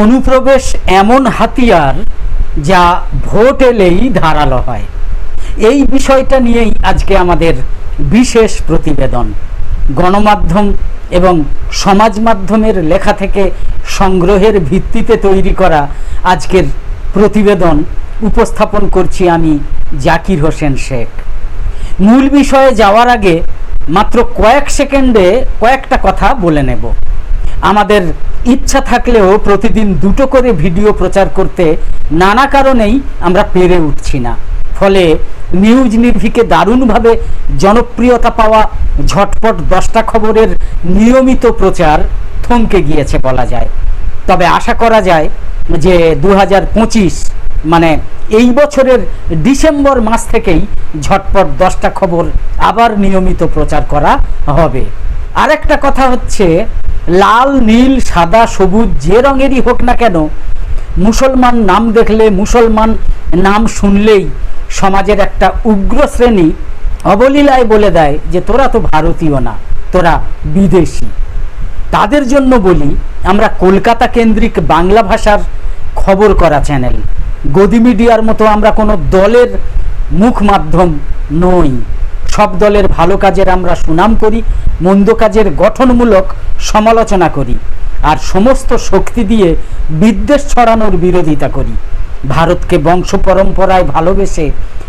অনুপ্রবেশ এমন হাতিয়ার যা ভোট এলেই ধারালো হয়। এই বিষয়টা নিয়েই আজকে আমাদের বিশেষ প্রতিবেদন। গণমাধ্যম এবং সমাজ মাধ্যমের লেখা থেকে সংগ্রহের ভিত্তিতে তৈরি করা আজকের প্রতিবেদন উপস্থাপন করছি আমি জাকির হোসেন শেখ। মূল বিষয়ে যাওয়ার আগে মাত্র কয়েক সেকেন্ডে কয়েকটা কথা বলে নেব। আমাদের ইচ্ছা থাকলেও প্রতিদিন দুটো করে ভিডিও প্রচার করতে নানা কারণেই আমরা পেরে উঠছি না। ফলে নিউজ নির্ভিকে দারুণভাবে জনপ্রিয়তা পাওয়া ঝটপট দশটা খবরের নিয়মিত প্রচার থমকে গিয়েছে বলা যায়। তবে আশা করা যায় যে দু হাজার পঁচিশ মানে এই বছরের ডিসেম্বর মাস থেকেই ঝটপট দশটা খবর আবার নিয়মিত প্রচার করা হবে। আরেকটা কথা হচ্ছে, লাল, নীল, সাদা, সবুজ, যে রঙেরই হোক না কেন, মুসলমান নাম দেখলে, মুসলমান নাম শুনলেই সমাজের একটা উগ্র শ্রেণি অবলীলায় বলে দেয় যে তোরা তো ভারতীয় না, তোরা বিদেশি। তাদের জন্য বলি, আমরা কলকাতা কেন্দ্রিক বাংলা ভাষার খবর করা চ্যানেল। গদি মিডিয়ার মতো আমরা কোনো দলের মুখ মাধ্যম নই। সব দলের ভালো কাজের আমরা সুনাম করি, মন্দ কাজের গঠনমূলক সমালোচনা করি, আর সমস্ত শক্তি দিয়ে বিদ্বেষ ছড়ানোর বিরোধিতা করি। ভারতকে বংশ পরম্পরায় ভালোবেসে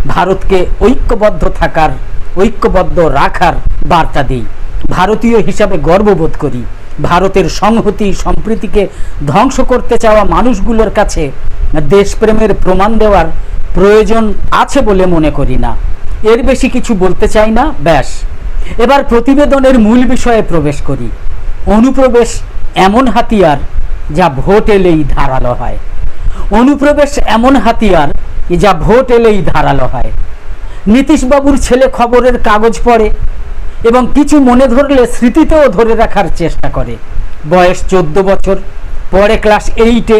ভারতকে ঐক্যবদ্ধ থাকার, ঐক্যবদ্ধ রাখার বার্তা দিই। ভারতীয় হিসাবে গর্ববোধ করি। ভারতের সংহতি সম্প্রীতিকে ধ্বংস করতে চাওয়া মানুষগুলোর কাছে দেশপ্রেমের প্রমাণ দেওয়ার প্রয়োজন আছে বলে মনে করি না। এর বেশি কিছু বলতে চাই না, ব্যাস। এবার প্রতিবেদনের মূল বিষয়ে প্রবেশ করি। অনুপ্রবেশ এমন হাতিয়ার যা ভোট এলেই ধারালো হয়। অনুপ্রবেশ এমন হাতিয়ার যা ভোট এলেই ধারালো হয়। নীতিশবাবুর ছেলে খবরের কাগজ পড়ে এবং কিছু মনে ধরলে স্মৃতিতেও ধরে রাখার চেষ্টা করে। বয়স চোদ্দ বছর। পরে ক্লাস এইটে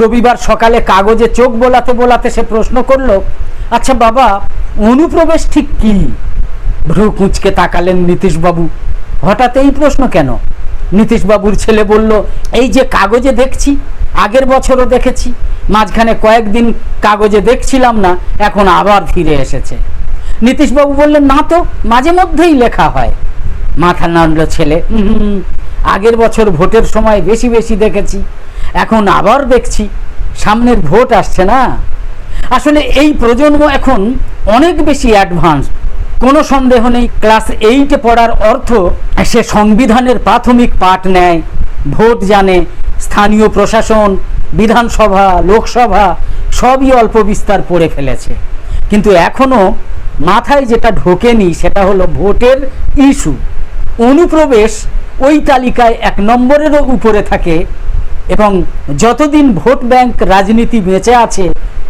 রবিবার সকালে কাগজে চোখ বোলাতে বোলাতে সে প্রশ্ন করল আচ্ছা বাবা, অনুপ্রবেশ ঠিক কি? ভ্রু কুঁচকে তাকালেন নীতিশবাবু। হঠাৎ এই প্রশ্ন কেন? নীতিশবাবুর ছেলে বলল, এই যে কাগজে দেখছি, আগের বছরও দেখেছি। মাঝখানে কয়েকদিন কাগজে দেখছিলাম না, এখন আবার ফিরে এসেছে। নীতিশবাবু বললেন না তো মাঝে মধ্যেই লেখা হয়। মাথা নাড়ল ছেলে "হুম, হুম, হুম, আগের বছর ভোটের সময় বেশি বেশি দেখেছি এখন আবার দেখছি সামনের ভোট আসছে না। আসলে এই প্রজন্ম এখন অনেক বেশি অ্যাডভান্স কোনো সন্দেহ নেই ক্লাস এইটে পড়ার অর্থ সে সংবিধানের প্রাথমিক পাঠ নেয় ভোট জানে স্থানীয় প্রশাসন বিধানসভা লোকসভা সবই অল্প বিস্তার পড়ে ফেলেছে। কিন্তু এখনও মাথায় যেটা ঢোকেনি সেটা হলো ভোটের ইস্যু। অনুপ্রবেশ ওই তালিকায় এক নম্বরেরও উপরে থাকে এবং যতদিন ভোট ব্যাংক রাজনীতি বেঁচে আছে,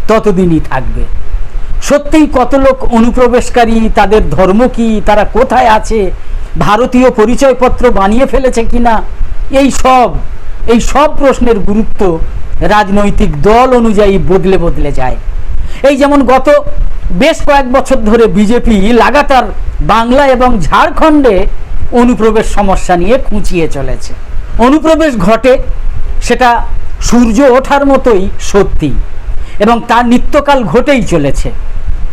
ততদিনই থাকবে। সত্যিই কত লোক অনুপ্রবেশকারী, তাদের ধর্ম কি, তারা কোথায় আছে, ভারতীয় পরিচয়পত্র বানিয়ে ফেলেছে কিনা, এই সব এই সব প্রশ্নের গুরুত্ব রাজনৈতিক দল অনুযায়ী বদলে বদলে যায়। এই যেমন গত বেশ কয়েক বছর ধরে বিজেপি লাগাতার বাংলা এবং ঝাড়খণ্ডে অনুপ্রবেশ সমস্যা নিয়ে খুঁচিয়ে চলেছে। অনুপ্রবেশ ঘটে সেটা সূর্য ওঠার মতোই সত্যি এবং তার নিত্যকাল ঘটেই চলেছে।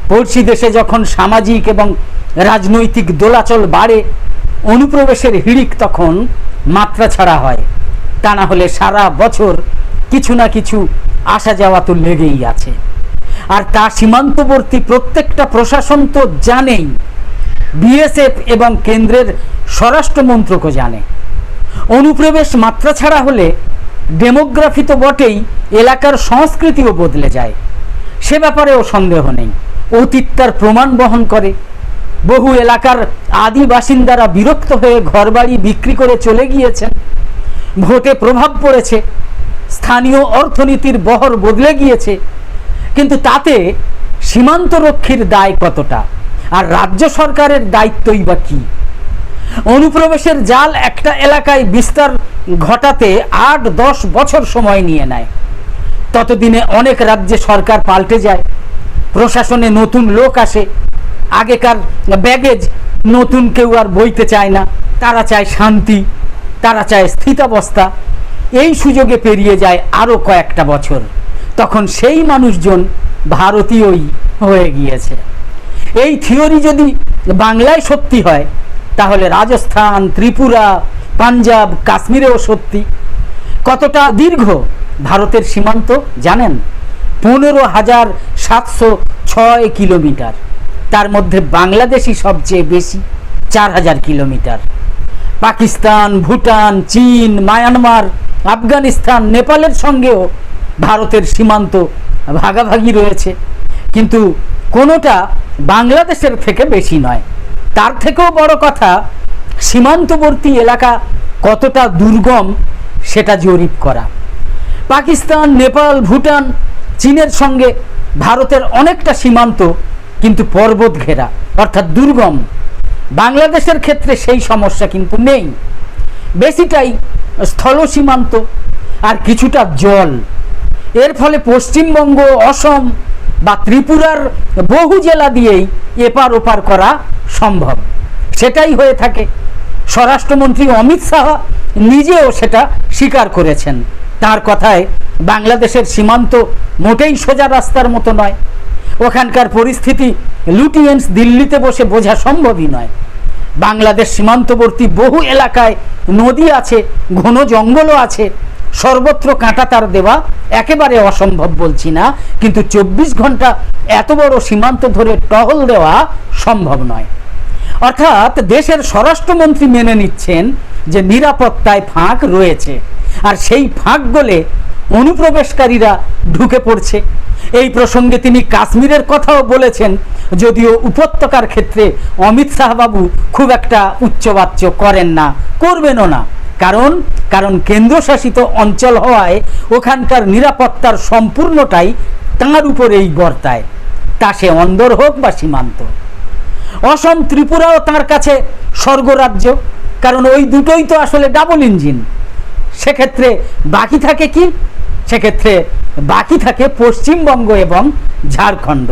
পড়শি দেশে যখন সামাজিক এবং রাজনৈতিক দোলাচল বাড়ে, অনুপ্রবেশের হিড়িক তখন মাত্রা ছাড়া হয়। তা না হলে সারা বছর কিছু না কিছু আসা যাওয়া তো লেগেই আছে। আর তা সীমান্তবর্তী প্রত্যেকটা প্রশাসন তো জানেই। বিএসএফ এবং কেন্দ্রের স্বরাষ্ট্র মন্ত্রকও জানে। অনুপ্রবেশ মাত্রা ছাড়া হলে ডেমোগ্রাফি তো বটেই, এলাকার সংস্কৃতিও বদলে যায়। সে ব্যাপারেও সন্দেহ নেই। অতীত তার প্রমাণ বহন করে। বহু এলাকার আদি বাসিন্দারা বিরক্ত হয়ে ঘরবাড়ি বিক্রি করে চলে গিয়েছেন। ভোটে প্রভাব পড়েছে। স্থানীয় অর্থনীতির বহর বদলে গিয়েছে। কিন্তু তাতে সীমান্তরক্ষীর দায় কতটা? আর রাজ্য সরকারের দায়িত্বই বা কী? অনুপ্রবেশের জাল একটা এলাকায় বিস্তার ঘটাতে আট দশ বছর সময় নিয়ে নেয়। ততদিনে অনেক রাজ্যে সরকার পাল্টে যায়। প্রশাসনে নতুন লোক আসে। আগেকার ব্যাগেজ নতুন কেউ আর বইতে চায় না। তারা চায় শান্তি, তারা চায় স্থিতাবস্থা। এই সুযোগে পেরিয়ে যায় আরও কয়েকটা বছর। তখন সেই মানুষজন ভারতীয়ই হয়ে গিয়েছে। এই থিওরি যদি বাংলায় সত্যি হয়, তাহলে রাজস্থান, ত্রিপুরা, পাঞ্জাব, কাশ্মীরেও সত্যি। কতটা দীর্ঘ ভারতের সীমান্ত জানেন? পনেরো হাজার সাতশো ছয় কিলোমিটার। তার মধ্যে বাংলাদেশই সবচেয়ে বেশি, চার হাজার কিলোমিটার। পাকিস্তান, ভুটান, চীন, মায়ানমার, আফগানিস্তান, নেপালের সঙ্গেও ভারতের সীমান্ত ভাগাভাগি রয়েছে। কিন্তু কোনোটা বাংলাদেশের থেকে বেশি নয়। তার থেকেও বড় কথা, সীমান্তবর্তী এলাকা কতটা দুর্গম সেটা জরিপ করা। পাকিস্তান, নেপাল, ভুটান, চীনের সঙ্গে ভারতের অনেকটা সীমান্ত কিন্তু পর্বত ঘেরা, অর্থাৎ দুর্গম। বাংলাদেশের ক্ষেত্রে সেই সমস্যা কিন্তু নেই। বেশিটাই স্থল সীমান্ত আর কিছুটা জল। এর ফলে পশ্চিমবঙ্গ, অসম বা ত্রিপুরার বহু জেলা দিয়েই এপার ওপার করা সম্ভব। সেটাই হয়ে থাকে। স্বরাষ্ট্রমন্ত্রী অমিত শাহ নিজেও সেটা স্বীকার করেছেন। তার কথায়, বাংলাদেশের সীমান্ত মোটেই সোজা রাস্তার মতো নয়। ওখানকার পরিস্থিতি লুটিয়েন্স দিল্লিতে বসে বোঝা সম্ভবই নয়। বাংলাদেশ সীমান্তবর্তী বহু এলাকায় নদী আছে, ঘন জঙ্গলও আছে সর্বত্র কাঁটা তার দেওয়া একেবারে অসম্ভব বলছি না, কিন্তু চব্বিশ ঘণ্টা এত বড় সীমান্ত ধরে টহল দেওয়া সম্ভব নয়। অর্থাৎ দেশের স্বরাষ্ট্রমন্ত্রী মেনে নিচ্ছেন যে নিরাপত্তায় ফাঁক রয়েছে, আর সেই ফাঁক গলে অনুপ্রবেশকারীরা ঢুকে পড়ছে। এই প্রসঙ্গে তিনি কাশ্মীরের কথাও বলেছেন, যদিও উপত্যকার ক্ষেত্রে অমিত শাহবাবু খুব একটা উচ্চবাচ্য করেন না, করবেনও না। কারণ কারণ কেন্দ্রশাসিত অঞ্চল হওয়ায় ওখানকার নিরাপত্তার সম্পূর্ণটাই তাঁর উপরেই বর্তায় তা সে অন্দর হোক বা সীমান্ত। অসম ত্রিপুরাও তার কাছে স্বর্গরাজ্য, কারণ ওই দুটোই তো আসলে ডাবল ইঞ্জিন সেক্ষেত্রে বাকি থাকে কি? সেক্ষেত্রে বাকি থাকে পশ্চিমবঙ্গ এবং ঝাড়খণ্ড।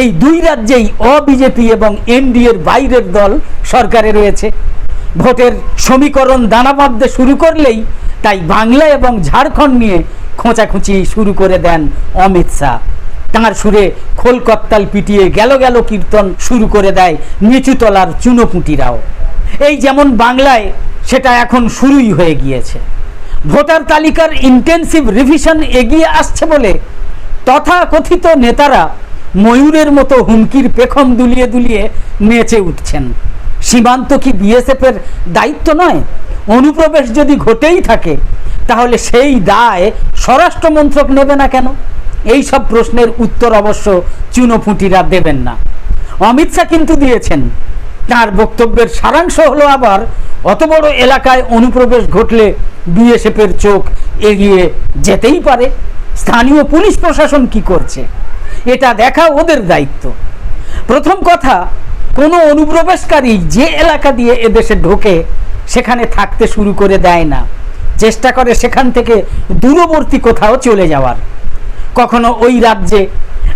এই দুই রাজ্যেই অবিজেপি এবং এনডিএর বাইরের দল সরকারে রয়েছে। ভোটের সমীকরণ দানা বাঁধতে শুরু করলেই তাই বাংলা এবং ঝাড়খণ্ড নিয়ে খোঁচাখুঁচি শুরু করে দেন অমিত শাহ। তাঁর সুরে খোলকত্তাল পিটিয়ে গেল গেল কীর্তন শুরু করে দেয় নিচুতলার চুনোপুঁটিরাও। এই যেমন বাংলায় সেটা এখন শুরুই হয়ে গিয়েছে। ভোটার তালিকার ইন্টেন্সিভ রিভিশন এগিয়ে আসছে বলে তথাকথিত নেতারা ময়ূরের মতো হুমকির পেখম দুলিয়ে দুলিয়ে নেচে উঠছেন। সীমান্ত কি বিএসএফের দায়িত্ব নয়? অনুপ্রবেশ যদি ঘটেই থাকে, তাহলে সেই দায় স্বরাষ্ট্র মন্ত্রক নেবে না কেন? এই সব প্রশ্নের উত্তর অবশ্য চুনোপুঁটিরা দেবেন না। অমিত শাহ কিন্তু দিয়েছেন। তার বক্তব্যের সারাংশ হলো আবার, অত বড় এলাকায় অনুপ্রবেশ ঘটলে বিএসএফের চোখ এগিয়ে যেতেই পারে। স্থানীয় পুলিশ প্রশাসন কি করছে? এটা দেখা ওদের দায়িত্ব। প্রথম কথা কোনো অনুপ্রবেশকারী যে এলাকা দিয়ে এদেশে ঢোকে, সেখানে থাকতে শুরু করে দেয় না। চেষ্টা করে সেখান থেকে দূরবর্তী কোথাও চলে যাওয়ার। কখনো ওই রাজ্যে,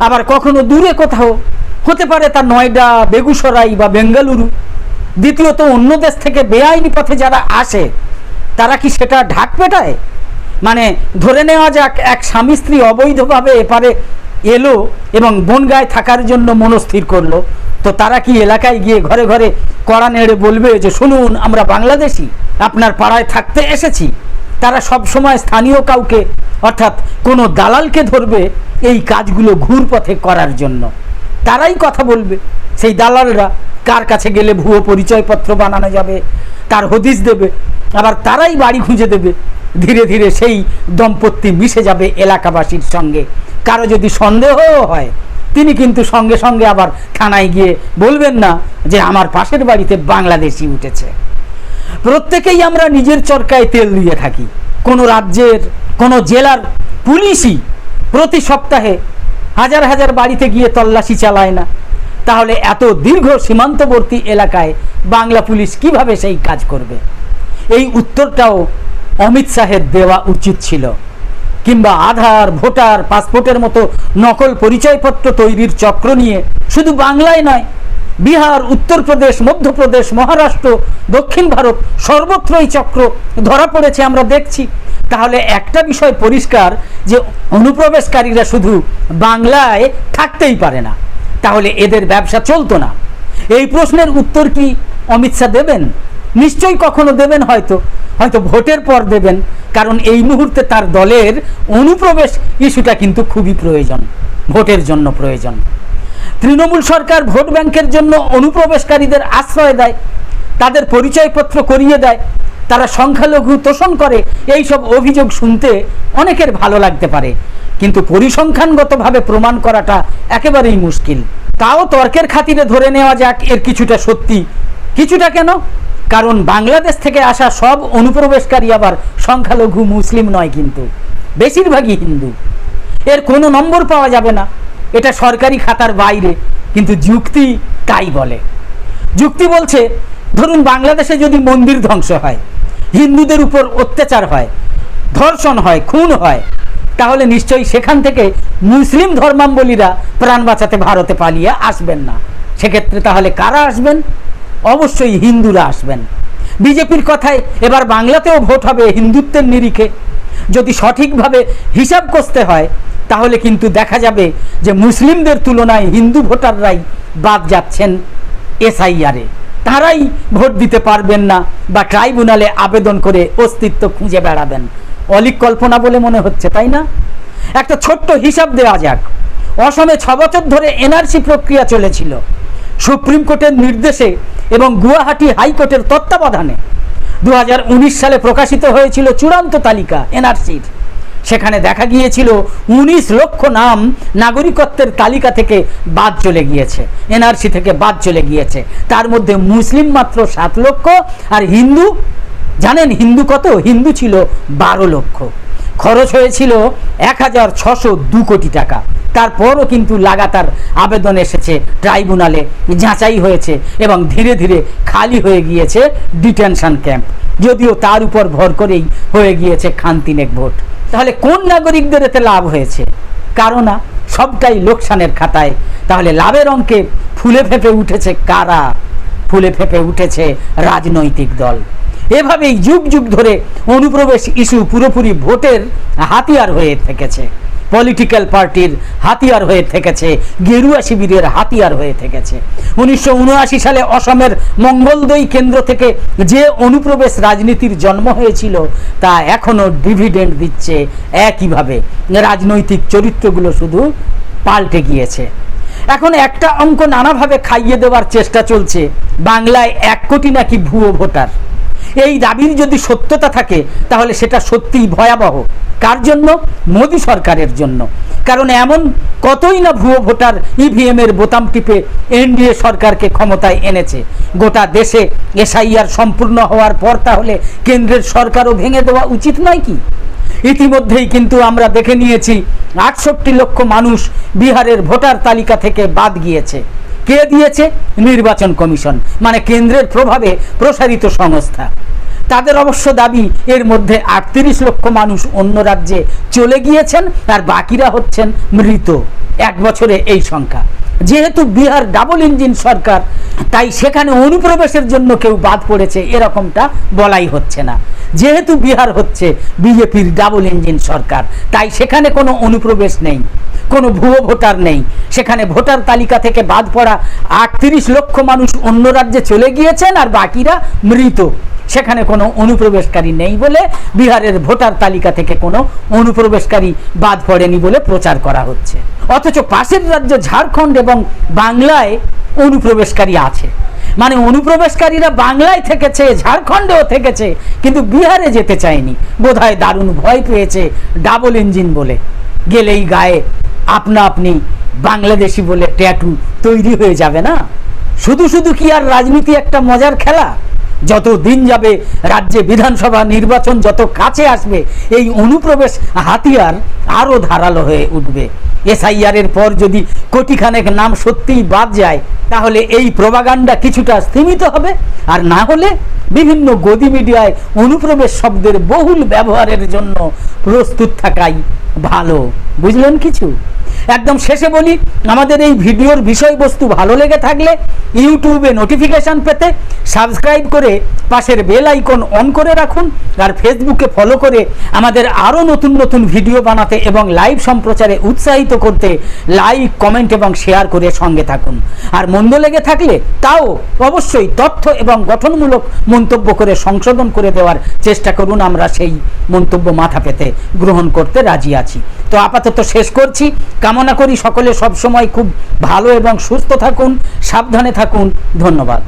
আবার কখনো দূরে কোথাও। হতে পারে তা নয়ডা, বেগুসরাই বা বেঙ্গালুরু। দ্বিতীয়ত অন্য দেশ থেকে বেআইনি পথে যারা আসে, তারা কি সেটা ঢাক পেটায়? মানে ধরে নেওয়া যাক, এক স্বামী স্ত্রী অবৈধভাবে এপারে এলো এবং বনগায় থাকার জন্য মনস্থির করল। তো তারা কি এলাকায় গিয়ে ঘরে ঘরে কড়া নেড়ে বলবে যে, শুনুন, আমরা বাংলাদেশি, আপনার পাড়ায় থাকতে এসেছি। তারা সব সময় স্থানীয় কাউকে, অর্থাৎ কোনো দালালকে ধরবে এই কাজগুলো ঘুরপথে করার জন্য। তারাই কথা বলবে, সেই দালালরা কার কাছে গেলে ভুয়ো পরিচয়পত্র বানানো যাবে, তার হদিস দেবে, আবার তারাই বাড়ি খুঁজে দেবে। ধীরে ধীরে সেই দম্পতি মিশে যাবে এলাকাবাসীর সঙ্গে। কারও যদি সন্দেহও হয় তিনি কিন্তু সঙ্গে সঙ্গে আবার থানায় গিয়ে বলবেন না যে আমার পাশের বাড়িতে বাংলাদেশি উঠেছে। প্রত্যেকেই আমরা নিজের চরকায় তেল দিয়ে থাকি। কোনো রাজ্যের, কোনো জেলার পুলিশই প্রতি সপ্তাহে হাজার হাজার বাড়িতে গিয়ে তল্লাশি চালায় না। তাহলে এত দীর্ঘ সীমান্তবর্তী এলাকায় বাংলা পুলিশ কীভাবে সেই কাজ করবে? এই উত্তরটাও অমিত শাহের দেওয়া উচিত ছিল। কিংবা আধার, ভোটার, পাসপোর্টের মতো নকল পরিচয়পত্র তৈরির চক্র নিয়ে শুধু বাংলায় নয়, বিহার, উত্তরপ্রদেশ, মধ্যপ্রদেশ, মহারাষ্ট্র, দক্ষিণ ভারত সর্বত্রই চক্র ধরা পড়েছে, আমরা দেখছি। তাহলে একটা বিষয় পরিষ্কার যে অনুপ্রবেশকারীরা শুধু বাংলায় থাকতেই পারে না, তাহলে এদের ব্যবসা চলতো না। এই প্রশ্নের উত্তর কি অমিত শাহ দেবেন? নিশ্চয়ই কখনো দেবেন হয়তো। হয়তো ভোটের পর দেবেন, কারণ এই মুহূর্তে তার দলের অনুপ্রবেশ ইস্যুটা কিন্তু খুবই প্রয়োজন, ভোটের জন্য প্রয়োজন। তৃণমূল সরকার ভোট ব্যাংকের জন্য অনুপ্রবেশকারীদের আশ্রয় দেয়, তাদের পরিচয়পত্র করিয়ে দেয়, তারা সংখ্যালঘু তোষণ করে এই সব অভিযোগ শুনতে অনেকের ভালো লাগতে পারে। কিন্তু পরিসংখ্যানগতভাবে প্রমাণ করাটা একেবারেই মুশকিল। তাও তর্কের খাতিরে ধরে নেওয়া যাক এর কিছুটা সত্যি। কিছুটা কেন? কারণ বাংলাদেশ থেকে আসা সব অনুপ্রবেশকারী আবার সংখ্যালঘু মুসলিম নয় কিন্তু। বেশিরভাগই হিন্দু। এর কোনো নম্বর পাওয়া যাবে না। এটা সরকারি খাতার বাইরে, কিন্তু যুক্তি তাই বলে। যুক্তি বলছে, ধরুন বাংলাদেশে যদি মন্দির ধ্বংস হয়, হিন্দুদের উপর অত্যাচার হয়, ধর্ষণ হয়, খুন হয়, তাহলে নিশ্চয়ই সেখান থেকে মুসলিম ধর্মাম্বলীরা প্রাণ বাঁচাতে ভারতে পালিয়ে আসবেন না। সেক্ষেত্রে তাহলে কারা আসবেন? অবশ্যই হিন্দুরা আসবেন। বিজেপির কথায় এবার বাংলাতেও ভোট হবে হিন্দুত্বের নিরিখে। যদি সঠিকভাবে হিসাব কষতে হয়, তাহলে কিন্তু দেখা যাবে যে মুসলিমদের তুলনায় হিন্দু ভোটাররাই বাদ যাচ্ছেন এসআইআরে। তারাই ভোট দিতে পারবেন না বা ট্রাইব্যুনালে আবেদন করে অস্তিত্ব খুঁজে বেড়াবেন। অলিক কল্পনা বলে মনে হচ্ছে, তাই না? একটা ছোট্ট হিসাব দেওয়া যাক। অসমে ছ বছর ধরে এনআরসি প্রক্রিয়া চলেছিল। সুপ্রিম কোর্টের নির্দেশে এবং গুয়াহাটি হাইকোর্টের তত্ত্বাবধানে দু হাজার উনিশ সালে প্রকাশিত হয়েছিল চূড়ান্ত তালিকা, এনআরসির। সেখানে দেখা গিয়েছিল উনিশ লক্ষ নাম নাগরিকত্বের তালিকা থেকে বাদ চলে গিয়েছে, এনআরসি থেকে বাদ চলে গিয়েছে। তার মধ্যে মুসলিম মাত্র সাত লক্ষ আর হিন্দু, জানেন হিন্দু কত? হিন্দু ছিল বারো লক্ষ। খরচ হয়েছিল এক হাজার ছশো দু কোটি টাকা। তারপরও কিন্তু লাগাতার আবেদন এসেছে। ট্রাইব্যুনালে যাচাই হয়েছে এবং ধীরে ধীরে খালি হয়ে গিয়েছে ডিটেনশন ক্যাম্প। যদিও তার উপর ভর করেই হয়ে গিয়েছে খান্তিনেক ভোট। তাহলে কোন নাগরিকদের এতে লাভ হয়েছে? কারও না, সবটাই লোকসানের খাতায়। তাহলে লাভের অঙ্কে ফুলে ফেপে উঠেছে কারা? ফুলে ফেপে উঠেছে রাজনৈতিক দল। এভাবেই যুগ যুগ ধরে অনুপ্রবেশ ইস্যু পুরোপুরি ভোটের হাতিয়ার হয়ে থেকেছে। পলিটিক্যাল পার্টির হাতিয়ার হয়ে থেকেছে, গেরুয়া শিবিরের হাতিয়ার হয়ে থেকেছে। উনিশশো উনআশি সালে অসমের মঙ্গলদৈ কেন্দ্র থেকে যে অনুপ্রবেশ রাজনীতির জন্ম হয়েছিল, তা এখনও ডিভিডেন্ড দিচ্ছে একইভাবে। রাজনৈতিক চরিত্রগুলো শুধু পাল্টে গিয়েছে। এখন একটা অঙ্ক নানাভাবে খাইয়ে দেওয়ার চেষ্টা চলছে। বাংলায় এক কোটি নাকি ভুয়ো ভোটার। এই দাবির যদি সত্যতা থাকে, তাহলে সেটা সত্যিই ভয়াবহ। কার জন্য? মোদী সরকারের জন্য। কারণ এমন কতই না ভুয়ো ভোটার ইভিএম এর বোতাম টিপে এনডিএ সরকারকে ক্ষমতায় এনেছে। গোটা দেশে এসআইআর সম্পূর্ণ হওয়ার পর তাহলে কেন্দ্রের সরকারও ভেঙে দেওয়া উচিত নয় কি? ইতিমধ্যেই কিন্তু আমরা দেখে নিয়েছি, আটষট্টি লক্ষ মানুষ বিহারের ভোটার তালিকা থেকে বাদ গিয়েছে। কে দিয়েছে? নির্বাচন কমিশন মানে কেন্দ্রের প্রভাবে প্রসারিত সংস্থা। তাদের অবশ্য দাবি, এর মধ্যে আটত্রিশ লক্ষ মানুষ অন্য রাজ্যে চলে গিয়েছেন, আর বাকিরা হচ্ছেন মৃত। এক বছরে এই সংখ্যা। যেহেতু বিহার ডাবল ইঞ্জিন সরকার, তাই সেখানে অনুপ্রবেশের জন্য কেউ বাদ পড়েছে, এরকমটা বলাই হচ্ছে না। যেহেতু বিহার হচ্ছে বিজেপির ডাবল ইঞ্জিন সরকার, তাই সেখানে কোনো অনুপ্রবেশ নেই, কোনো ভুয়ো ভোটার নেই। সেখানে ভোটার তালিকা থেকে বাদ পড়া আটত্রিশ লক্ষ মানুষ অন্য রাজ্যে চলে গিয়েছেন আর বাকিরা মৃত। সেখানে কোনো অনুপ্রবেশকারী নেই বলে বিহারের ভোটার তালিকা থেকে কোনো অনুপ্রবেশকারী বাদ পড়েনি বলে প্রচার করা হচ্ছে। অথচ পাশের রাজ্য ঝাড়খণ্ড এবং বাংলায় অনুপ্রবেশকারী আছে। মানে অনুপ্রবেশকারীরা বাংলায় থেকেছে, ঝাড়খণ্ডেও থেকেছে, কিন্তু বিহারে যেতে চায়নি। বোধহয় দারুণ ভয় পেয়েছে ডাবল ইঞ্জিন বলে। গেলেই গায়ে আপনা আপনি বাংলাদেশি বলে ট্যাটু তৈরি হয়ে যাবে না? শুধু শুধু কি আর রাজনীতি একটা মজার খেলা? যত দিন যাবে রাজ্যে বিধানসভা নির্বাচন যত কাছে আসবে, এই অনুপ্রবেশ হাতিয়ার আরও ধারালো হয়ে উঠবে। এসআইআর এর পর যদি কোটিখানেক নাম সত্যিই বাদ যায়, তাহলে এই প্রবাগান্ডা কিছুটা স্থিমিত হবে। আর না হলে বিভিন্ন গদি মিডিয়ায় অনুপ্রবেশ শব্দের বহুল ব্যবহারের জন্য প্রস্তুত থাকাই ভালো। বুঝলেন কিছু? একদম শেষে বলি, আমাদের এই ভিডিওর বিষয়বস্তু ভালো লেগে থাকলে ইউটিউবে নোটিফিকেশান পেতে সাবস্ক্রাইব করে পাশের বেল আইকন অন করে রাখুন আর ফেসবুকে ফলো করে আমাদের আরও নতুন নতুন ভিডিও বানাতে এবং লাইভ সম্প্রচারে উৎসাহিত করতে লাইক কমেন্ট এবং শেয়ার করে সঙ্গে থাকুন। আর মন্দ লেগে থাকলে তাও অবশ্যই তথ্য এবং গঠনমূলক মন্তব্য করে সংশোধন করে দেওয়ার চেষ্টা করুন। আমরা সেই মন্তব্য মাথা পেতে গ্রহণ করতে রাজি আছি। তো আপাতত শেষ করছি। কামনা করি সকলে সবসময় খুব ভালো এবং সুস্থ থাকুন, সাবধানে থাকুন। ধন্যবাদ।